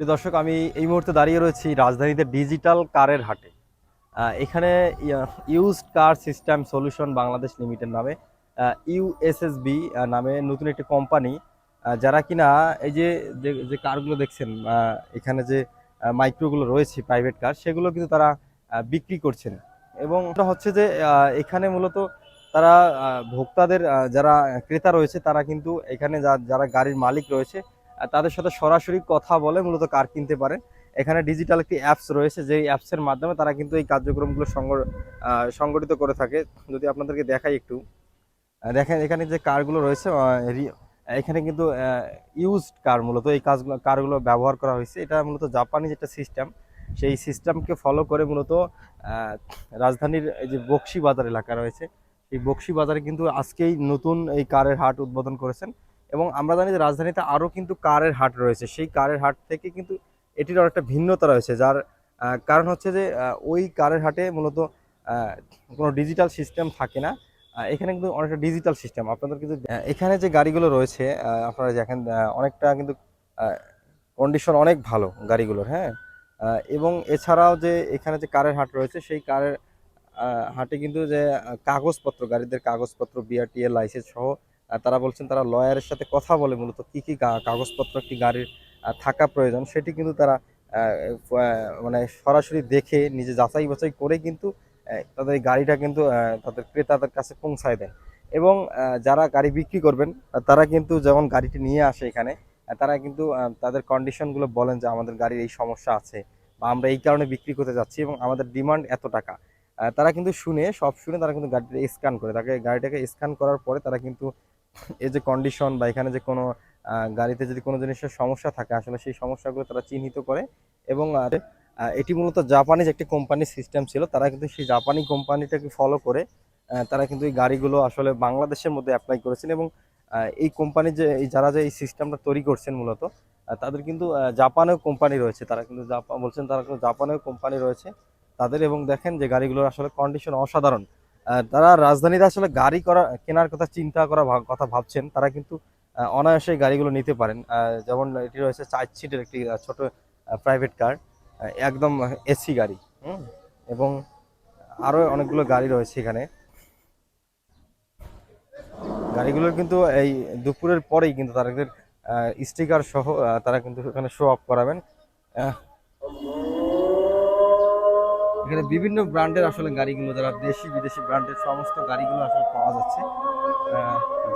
দর্শক, আমি এই মুহূর্তে দাঁড়িয়ে রয়েছি রাজধানীতে ডিজিটাল কারের হাটে। এখানে used car system solution Bangladesh limited নামে ইউএসএসবি নামে নতুন একটি কোম্পানি যারা কিনা এই যে, যে- কারগুলো দেখছেন এখানে যে মাইক্রোগুলো রয়েছে প্রাইভেট কার সেগুলো কিন্তু তারা বিক্রি করছেন। এবং হচ্ছে যে এখানে মূলত তারা ভোক্তাদের যারা ক্রেতা রয়েছে, তারা কিন্তু এখানে যারা গাড়ির মালিক রয়েছে তাদের সাথে সরাসরি কথা বলে মূলত কার কিনতে পারে। এখানে ডিজিটাল একটি অ্যাপস রয়েছে, যেই অ্যাপসের মাধ্যমে তারা কিন্তু এই কার্যক্রমগুলো সংগ- সংগঠিত করে থাকে। যদি আপনাদেরকে দেখাই একটু। দেখেন, এখানে যে কারগুলো রয়েছে এখানে কিন্তু ইউজড কার মূলত এই কাজগুলো, কারগুলো ব্যবহার করা হয়েছে। এটা মূলত জাপানি যেটা সিস্টেম সেই সিস্টেমকে ফলো করে মূলত রাজধানীর এই যে বক্সি বাজার এলাকা রয়েছে এই বক্সি বাজারে কিন্তু আজকেই নতুন এই কারের হাট উদ্বোধন করেছেন। এবং আমরা জানি যে রাজধানীতে আরও কিন্তু কারের হাট রয়েছে। সেই কারের হাট থেকে কিন্তু এটির একটা ভিন্নতা রয়েছে, যার কারণ হচ্ছে যে ওই কারের হাটে মূলত কোনো ডিজিটাল সিস্টেম থাকে না। এখানে কিন্তু অনেকটা ডিজিটাল সিস্টেম আপনাদের কিন্তু এখানে যে গাড়িগুলো রয়েছে আপনারা দেখেন অনেকটা কিন্তু কন্ডিশন অনেক ভালো গাড়িগুলোর হ্যাঁ? এবং এছাড়াও যে, এখানে যে কারের হাট রয়েছে, সেই কারের হাটে কিন্তু যে কাগজপত্র, গাড়িদের কাগজপত্র বিআরটিএ লাইসেন্স সহ তারা বলছেন তারা লয়ারের সাথে কথা বলে মূলত কি কি কাগজপত্র একটি গাড়ির থাকা প্রয়োজন, সেটি কিন্তু তারা মানে সরাসরি দেখে, নিজে যাচাই বাছাই করে কিন্তু তাদের গাড়িটা কিন্তু তাদের ক্রেতাদের কাছে পৌঁছায় দেয় এবং যারা গাড়ি বিক্রি করবেন তারা কিন্তু যখন গাড়িটি নিয়ে আসে এখানে তারা কিন্তু তাদের কন্ডিশনগুলো বলেন যে আমাদের গাড়ির এই সমস্যা আছে বা আমরা এই কারণে বিক্রি করতে যাচ্ছি এবং আমাদের ডিমান্ড এত টাকা। তারা কিন্তু শুনে, সব শুনে তারা কিন্তু গাড়িটা স্ক্যান করে। তাকে, গাড়িটাকে স্ক্যান করার পরে তারা কিন্তু এই যে কন্ডিশন বা এখানে যে কোনো গাড়িতে যদি কোনো জিনিসের সমস্যা থাকে, আসলে সেই সমস্যাগুলো তারা চিহ্নিত করে এবং এটি মূলত জাপানিজ একটি কোম্পানির সিস্টেম ছিল। তারা কিন্তু সেই জাপানি কোম্পানিটাকে ফলো করে তারা কিন্তু এই গাড়িগুলো আসলে বাংলাদেশের মধ্যে অ্যাপ্লাই করেছেন এবং এই কোম্পানি যে যারা যে এই সিস্টেমটা তৈরি করছেন মূলত তাদের কিন্তু জাপানেও কোম্পানি রয়েছে। তারা কিন্তু জাপান বলছেন তারা কিন্তু জাপানেও কোম্পানি রয়েছে তাদের এবং দেখেন যে গাড়িগুলোর আসলে কন্ডিশন অসাধারণ। তারা রাজধানীতে আসলে গাড়ি করা, কেনার কথা চিন্তা করা কথা ভাবছেন, তারা কিন্তু অনায়াসে গাড়িগুলো নিতে পারেন। যেমন এটি রয়েছে চার সিটের একটি ছোট প্রাইভেট কার একদম এসি গাড়ি এবং আরও অনেকগুলো গাড়ি রয়েছে এখানে। গাড়িগুলোর কিন্তু এই দুপুরের পরেই কিন্তু তাদের স্টিকার সহ তারা কিন্তু এখানে শো অফ করাবেন। এখানে বিভিন্ন ব্র্যান্ডের আসলে গাড়িগুলো যারা দেশি, বিদেশি ব্র্যান্ডের সমস্ত গাড়িগুলো আসলে পাওয়া যাচ্ছে।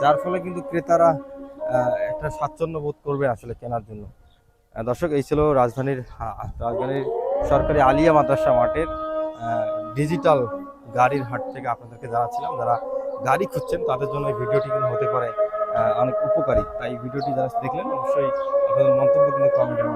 যার ফলে কিন্তু ক্রেতারা একটা স্বাচ্ছন্দ্য বোধ করবে আসলে কেনার জন্য। দর্শক, এই ছিল রাজধানীর রাজধানীর সরকারি আলিয়া মাদ্রাসা মাঠের ডিজিটাল গাড়ির হাট থেকে আপনাদেরকে জানাচ্ছিলাম। যারা গাড়ি খুঁজছেন, তাদের জন্য এই ভিডিওটি কিন্তু হতে পারে অনেক উপকারী। তাই ভিডিওটি যারা দেখলেন, অবশ্যই আপনাদের মন্তব্য কিন্তু কমেন্টের